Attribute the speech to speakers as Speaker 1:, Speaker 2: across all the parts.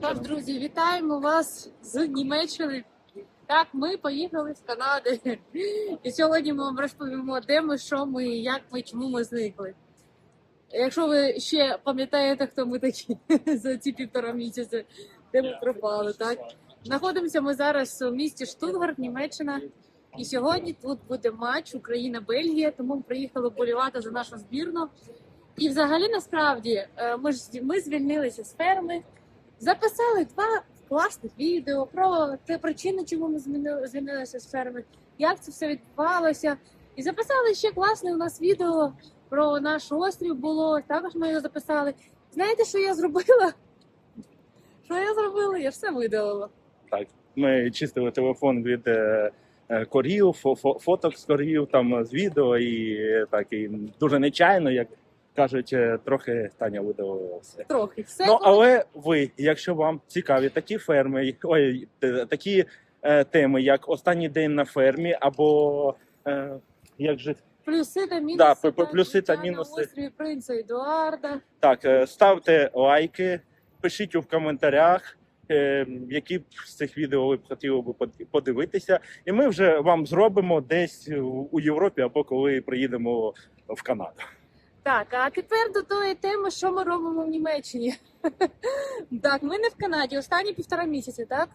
Speaker 1: Так, друзі, вітаємо вас з Німеччини. Так, ми поїхали з Канади. І сьогодні ми вам розповімо, де ми, що ми, як ми, чому ми зникли. Якщо ви ще пам'ятаєте, хто ми такі за ці півтора місяці, де ми пропали, так? Знаходимося ми зараз у місті Штутгарт, Німеччина. І сьогодні тут буде матч Україна-Бельгія, тому ми приїхали вболівати за нашу збірну. І взагалі насправді е, ми ж ми звільнилися з ферми, записали два класних відео про те причини, чому ми змінили- звільнилися з ферми, як це все відбувалося. І записали ще класне у нас відео про наш острів було. Також ми його записали. Знаєте, що я зробила? Що я зробила? Я все видалила.
Speaker 2: Так, ми чистили телефон від е, е, корів, фо- фо- фоток з корів, там з відео, і так і дуже нечайно, як кажуть, е, трохи Таня видалила все.
Speaker 1: Трохи все.
Speaker 2: Ну але ви, якщо вам цікаві такі ферми, ой, такі е, теми, як останній день на фермі, або е, як же
Speaker 1: Плюси та мінуси.
Speaker 2: Да, п- плюси та
Speaker 1: життя на острові принца Едуарда.
Speaker 2: Так, е, ставте лайки, пишіть у коментарях, е, які б з цих відео ви б хотіли б под- подивитися. І ми вже вам зробимо десь у Європі або коли приїдемо в Канаду.
Speaker 1: Так, а тепер до тої теми, що ми робимо в Німеччині. так, ми не в Канаді, останні півтора місяці, так?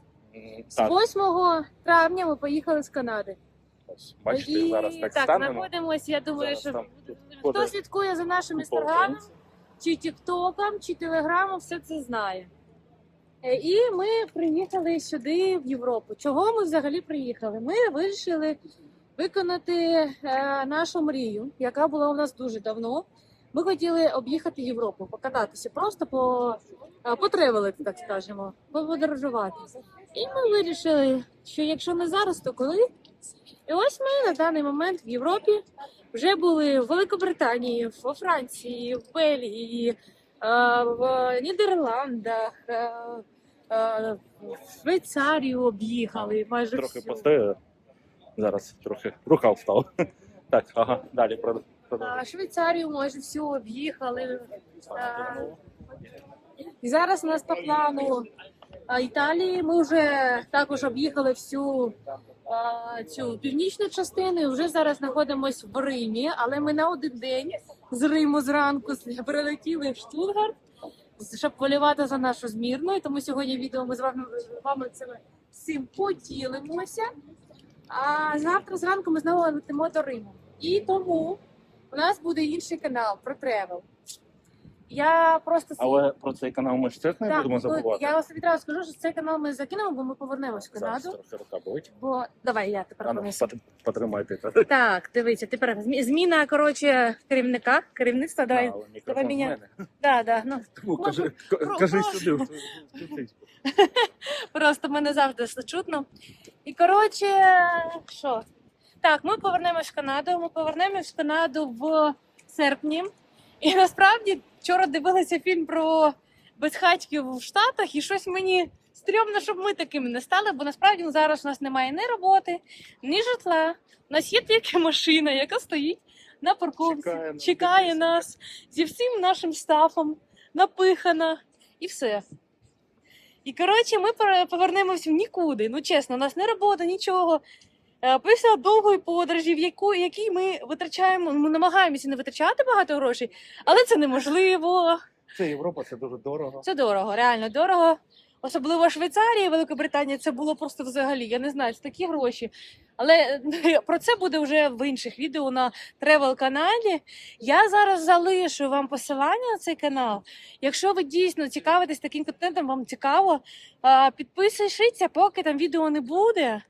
Speaker 1: З 8 травня ми поїхали з Канади.
Speaker 2: ось, бачите,
Speaker 1: І
Speaker 2: зараз так,
Speaker 1: так
Speaker 2: станемо.
Speaker 1: знаходимося. Я думаю,
Speaker 2: Зараз
Speaker 1: що
Speaker 2: там
Speaker 1: хто слідкує за нашим інстаграмом, чи тіктоком, чи телеграмом, все це знає. Е, І ми приїхали сюди, в Європу. Чого ми взагалі приїхали? Ми вирішили виконати е, нашу мрію, яка була у нас дуже давно. Ми хотіли об'їхати Європу, покататися, просто по, е, потревелити, так скажемо, подорожувати. І ми вирішили, що якщо не зараз, то коли? І ось ми на даний момент в Європі вже були в Великобританії, во Франції, в Бельгії, е, в Нідерландах, е, в Швейцарію об'їхали майже
Speaker 2: трохи постояли. Зараз трохи рука встала. Так, ага, далі прод- продовжуємо.
Speaker 1: А, Швейцарію майже всю об'їхали. Е, І зараз у нас по плану Італії. Ми вже також об'їхали всю а, цю північну частину. і Вже зараз знаходимося в Римі, але ми на один день з Риму зранку прилетіли в Штутгарт, щоб полювати за нашу змірну. І тому сьогодні відео ми з вами, вами цим всім поділимося. А завтра зранку ми знову летимо до Риму. І тому у нас буде інший канал про тревел. Я просто
Speaker 2: Але про цей канал ми ж теж не будемо забувати.
Speaker 1: Я вас відразу скажу, що цей канал ми закинемо, бо ми повернемось в
Speaker 2: Зараз
Speaker 1: Канаду.
Speaker 2: трохи рука болить.
Speaker 1: Бо давай я тепер
Speaker 2: А ну,
Speaker 1: понесу.
Speaker 2: пот- Потримайте.
Speaker 1: Так, дивіться, тепер змі- зміна коротше керівника, керівництва. Давай,
Speaker 2: Але мікрофон
Speaker 1: давай
Speaker 2: в
Speaker 1: мене- да, да. Ну
Speaker 2: Тому
Speaker 1: Ну,
Speaker 2: кажи,
Speaker 1: про-
Speaker 2: ка- кажи
Speaker 1: про-
Speaker 2: сюди. в в
Speaker 1: просто мене завжди все чутно. І коротше, що? Так, ми повернемось в Канаду. Ми повернемось в Канаду в серпні. І насправді вчора дивилася фільм про безхатьків в Штатах, і щось мені стрьомно, щоб ми такими не стали, бо насправді зараз у нас немає ні роботи, ні житла. У нас є тільки машина, яка стоїть на парковці,
Speaker 2: Чекає
Speaker 1: чекає,
Speaker 2: нас.
Speaker 1: зі всім нашим стафом, напихана і все. І коротше, ми повернемось в нікуди. Ну чесно, у нас не робота, нічого. Е, Після довгої подорожі, в яку, якій ми витрачаємо, ми намагаємося не витрачати багато грошей, але це неможливо.
Speaker 2: Це Європа, це дуже дорого.
Speaker 1: Це дорого, реально дорого. Особливо Швейцарія, Великобританія, це було просто взагалі. Я не знаю, це такі гроші. Але е, про це буде вже в інших відео на тревел каналі. Я зараз залишу вам посилання на цей канал. Якщо ви дійсно цікавитесь таким контентом, вам цікаво, а, підписуйтеся, поки там відео не буде.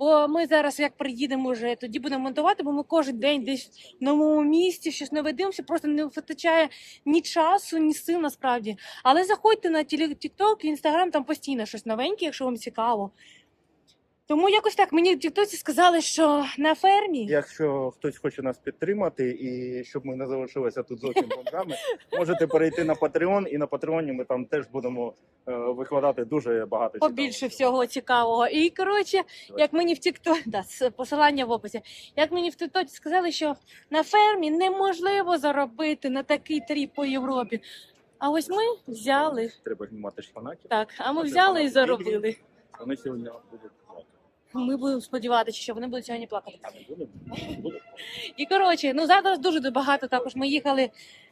Speaker 1: Бо ми зараз, як приїдемо вже, тоді будемо монтувати, бо ми кожен день десь в новому місці, щось нове дивимося, просто не вистачає ні часу, ні сил насправді. Але заходьте на TikTok, Instagram, там постійно щось новеньке, якщо вам цікаво. Тому якось так мені в Тіктоці сказали, що на фермі
Speaker 2: Якщо хтось хоче нас підтримати і щоб ми не залишилися тут зовсім бомжами, можете перейти на Patreon, і на Патреоні ми там теж будемо е, викладати дуже багато
Speaker 1: побільше всього цікавого. І коротше, як мені в Тіктоці, да, с- посилання в описі, як мені в Тіктоці сказали, що на фермі неможливо заробити на такий тріп по Європі. А ось ми взяли.
Speaker 2: Треба знімати ж.
Speaker 1: Так, а ми взяли і заробили.
Speaker 2: Вони сьогодні будуть.
Speaker 1: Ми будемо сподіватися, що вони будуть сьогодні плакати. І коротше, ну зараз дуже багато також. Ми їхали.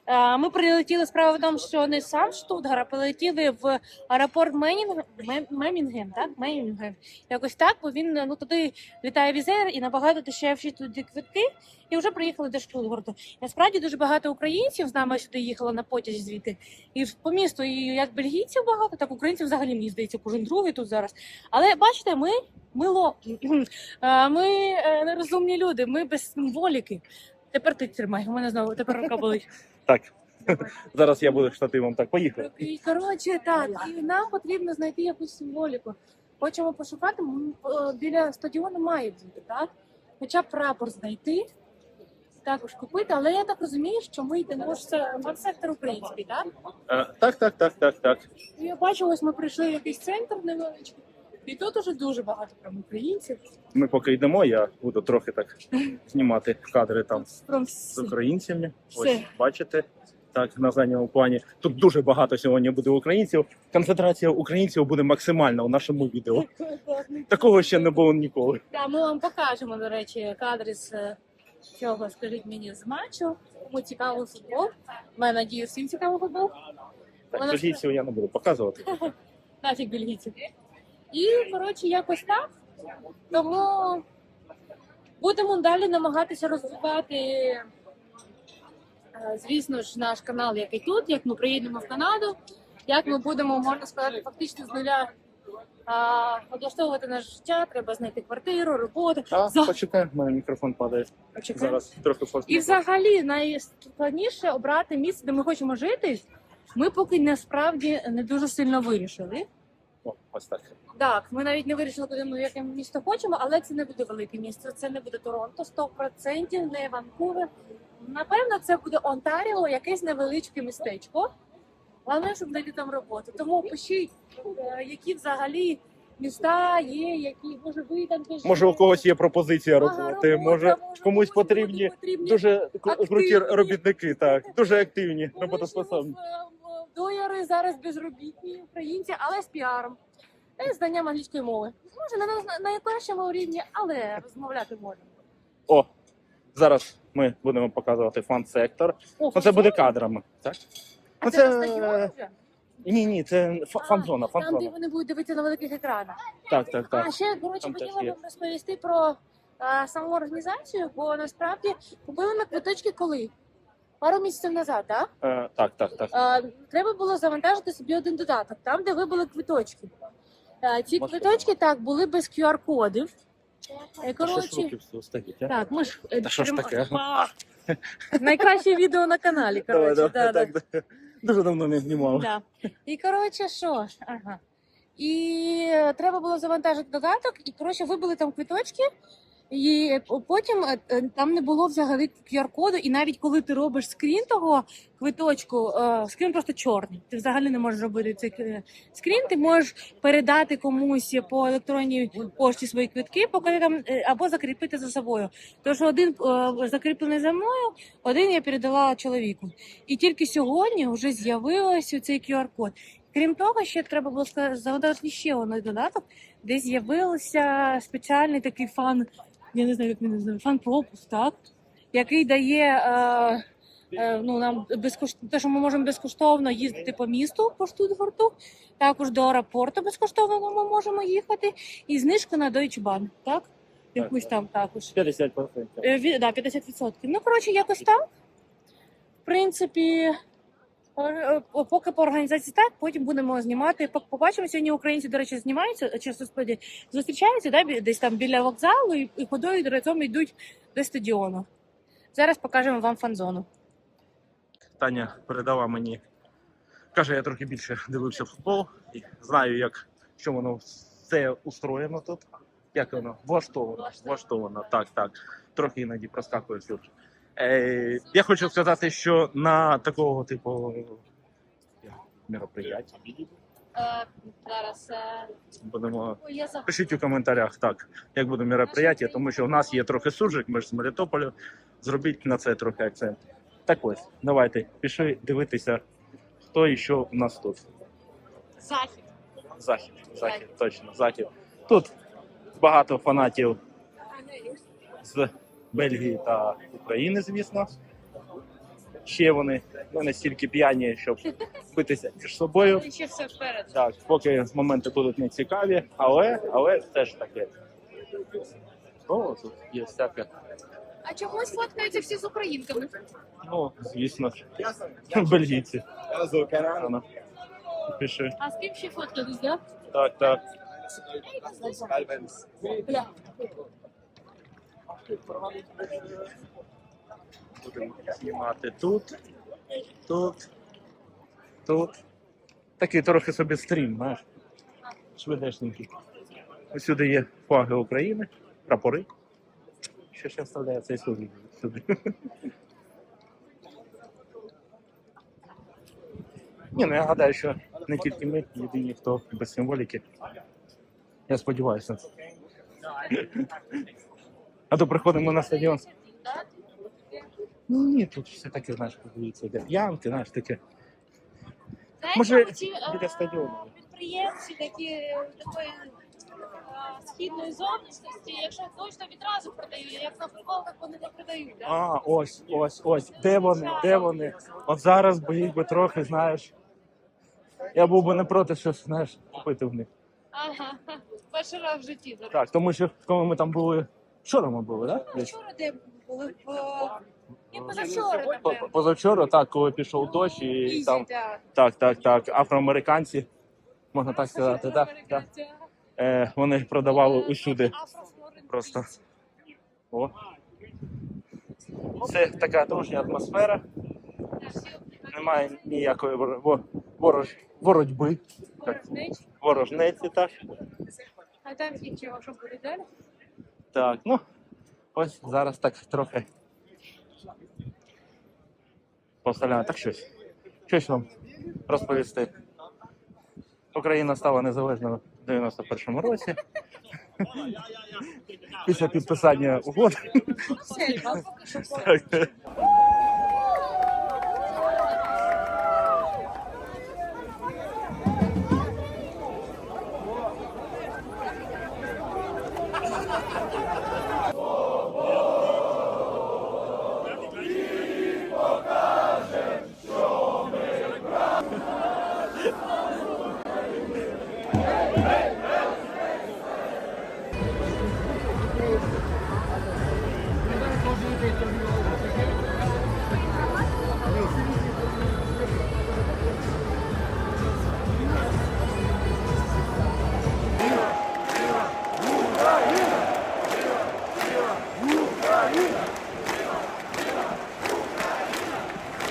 Speaker 1: Е, Ми прилетіли справа в тому, що не сам Штутгар, а прилетіли в аеропорт Менінг... Так? Мемінгем. Якось так, бо він ну туди літає візер і набагато дешевші туди квитки. І вже приїхали до Штутгарту. Насправді дуже багато українців з нами сюди їхало на потязі звідти. І по місту, і як бельгійців багато, так українців взагалі мені здається, кожен другий тут зараз. Але бачите, ми, ми. Е, Ми е, нерозумні люди, ми без символіки. Тепер ти тримай, у мене знову тепер рука болить.
Speaker 2: Так. Зараз я буду штативом так. Поїхали.
Speaker 1: І, коротше, так, і нам потрібно знайти якусь символіку. Хочемо пошукати, е, біля стадіону має бути, так? Хоча б прапор знайти, також купити, але я так розумію, що ми йдемо ж це фан-сектор український, так?
Speaker 2: Е, Так, так, так, так, так.
Speaker 1: Я бачу, ось ми прийшли в якийсь центр невеличкий, і тут уже дуже багато прям українців.
Speaker 2: Ми поки йдемо, я буду трохи так знімати кадри там
Speaker 1: Прям
Speaker 2: з
Speaker 1: всі.
Speaker 2: українцями.
Speaker 1: Все.
Speaker 2: Ось бачите. Так, на задньому плані. Тут дуже багато сьогодні буде українців. Концентрація українців буде максимальна у нашому відео. Такого ще не було ніколи.
Speaker 1: Так, ми вам покажемо, до речі, кадри з е, цього, скажіть мені, з матчу. Кому цікавий футбол. Ми надію, всім цікавий футбол.
Speaker 2: Так,
Speaker 1: Вона-
Speaker 2: бельгійців я не буду показувати.
Speaker 1: Нафіг бельгійців. І, коротше, якось так. Тому будемо далі намагатися розвивати, е, звісно ж, наш канал, який тут, як ми приїдемо в Канаду, як ми будемо, можна сказати, фактично з нуля а, облаштовувати наше життя, треба знайти квартиру, роботу.
Speaker 2: А,
Speaker 1: За-
Speaker 2: почекай, в мене мікрофон падає.
Speaker 1: Почекай.
Speaker 2: Зараз трохи
Speaker 1: І взагалі найскладніше обрати місце, де ми хочемо жити. Ми поки насправді не дуже сильно вирішили.
Speaker 2: О, ось так.
Speaker 1: Так, ми навіть не вирішили, куди ми в яке місто хочемо, але це не буде велике місто. Це не буде Торонто, 100%, не Ванкувер. Напевно, це буде Онтаріо, якесь невеличке містечко. Головне, щоб знайти там роботу. Тому пишіть, е, які взагалі міста є, які може ви там теж
Speaker 2: Може, у когось є пропозиція
Speaker 1: Ага,
Speaker 2: роботи,
Speaker 1: робота,
Speaker 2: може
Speaker 1: може,
Speaker 2: комусь потрібні
Speaker 1: потрібні
Speaker 2: дуже кру-
Speaker 1: активні.
Speaker 2: круті робітники, так, дуже активні,
Speaker 1: Колишні
Speaker 2: роботоспособні.
Speaker 1: в- в- Дояри зараз безробітні українці, але з піаром. І з знанням англійської мови. Може, не на на найкращому рівні, але розмовляти можна.
Speaker 2: О, зараз ми будемо показувати фан-сектор.
Speaker 1: О,
Speaker 2: Ну, це буде кадрами, так?
Speaker 1: А
Speaker 2: Ну,
Speaker 1: це, на стадіоні вже?
Speaker 2: Ні, ні, це фа- фан-зона,
Speaker 1: Там, де
Speaker 2: фан-зона.
Speaker 1: вони будуть дивитися на великих екранах.
Speaker 2: Так, так, так.
Speaker 1: А ще, коротше,
Speaker 2: Там теж
Speaker 1: хотіла
Speaker 2: є.
Speaker 1: вам розповісти про а, саму організацію, бо насправді купили ми квиточки коли? Пару місяців назад, так?
Speaker 2: Е, так, так, так.
Speaker 1: А, треба було завантажити собі один додаток, там, де вибили квиточки. А, ці
Speaker 2: Можна
Speaker 1: квиточки так були без QR-кодів. Е, Коротше, так, ми ж е,
Speaker 2: Та що ж таке?
Speaker 1: Найкраще відео на каналі. Коротше,
Speaker 2: давай,
Speaker 1: да,
Speaker 2: так, да. Дуже давно не знімав.
Speaker 1: Да. І коротше, що ж, ага. І е, треба було завантажити додаток, і коротше вибили там квиточки. І потім е, е, там не було взагалі QR-коду, і навіть коли ти робиш скрін того квиточку, е, скрін просто чорний. Ти взагалі не можеш робити цей е, скрін. Ти можеш передати комусь по електронній пошті свої квитки, поки там е, або закріпити за собою. Тож один е, закріплений за мною, один я передала чоловіку. І тільки сьогодні вже з'явився цей QR-код. Крім того, ще треба було ска- завантажити ще один додаток, де з'явився спеціальний такий фан, я не знаю, як він називає, фан-пропуск, так? Який дає е, е, ну, нам безкоштовно, те, що ми можемо безкоштовно їздити по місту по Штутгарту, також до аеропорту безкоштовно ми можемо їхати, і знижка на Deutsche Bahn, так? Якусь там також.
Speaker 2: 50%.
Speaker 1: Е, ві- Да, 50%. Ну, коротше, якось так. В принципі, поки по організації так, потім будемо знімати. Побачимо, сьогодні українці, до речі, знімаються, чи господи, зустрічаються да, десь там біля вокзалу і, і ходою разом йдуть до стадіону. Зараз покажемо вам фан-зону.
Speaker 2: Таня передала мені. Каже, я трохи більше дивився футбол і знаю, як що воно все устроєно тут. Як воно влаштовано, влаштовано. Так, так. Трохи іноді проскакує сюжет. Е, я хочу сказати, що на такого типу як, мероприятия
Speaker 1: зараз
Speaker 2: будемо.
Speaker 1: я за
Speaker 2: Пишіть у коментарях так, як буде мероприятие, тому що у нас є трохи суджик, ми ж з Мелітополя. Зробіть на це трохи акцент. Так ось, давайте, пішли дивитися хто і що у нас тут.
Speaker 1: Захід.
Speaker 2: Захід, захід, точно, захід. Тут багато фанатів з Бельгії та України, звісно. Ще вони не настільки п'яні, щоб битися між собою.
Speaker 1: Ще все вперед.
Speaker 2: Так, поки моменти будуть не цікаві, але, але теж таке. О, тут є всяке.
Speaker 1: А чомусь фоткаються всі з українками.
Speaker 2: Ну, звісно ж. Бельгійці. Ано. Пиши.
Speaker 1: А з ким ще фоткались, да?
Speaker 2: Так, так.
Speaker 1: Бля.
Speaker 2: Будемо знімати тут, тут, тут. Такий трохи собі стрім, знаєш. Швидесенький. Усюди є флаги України, прапори. Що ще вставляється і сюди. сюди. Ні, ну я гадаю, що не тільки ми єдині, хто без символіки. Я сподіваюся. А то приходимо на стадіон. Ну ні, тут все таке, знаєш, подивіться, йде п'янки, знаєш, таке. Може,
Speaker 3: е,
Speaker 2: біля стадіону.
Speaker 3: підприємці такі е, такої е, східної зовнішності, якщо точно відразу продають, як на футболках вони не продають. Да?
Speaker 2: А, ось, ось, ось. Де вони? Де вони? От зараз би їх би трохи, знаєш. Я був би не проти щось, знаєш, купити в них.
Speaker 3: Ага, перший раз в житті. до речі.
Speaker 2: Так, тому що коли ми там були. Вчора ми були, так? Да?
Speaker 3: Вчора де були в позавчора,
Speaker 2: По-
Speaker 3: напевно.
Speaker 2: Позавчора, так, коли пішов дощ, і
Speaker 3: Ізі,
Speaker 2: там,
Speaker 3: да.
Speaker 2: так, так, так, афроамериканці, можна так сказати, так, так. Е, вони продавали усюди.
Speaker 3: Афрофлорентійці.
Speaker 2: Просто. О. Це така дружня атмосфера. Немає ніякої вор- во- ворож, боротьби, так, ворожнеці, так.
Speaker 1: А там нічого, що буде далі?
Speaker 2: Так, ну, ось зараз так трохи. Поставляю так щось. Щось вам розповісти. Україна стала незалежною в 91-му році. Після підписання угод.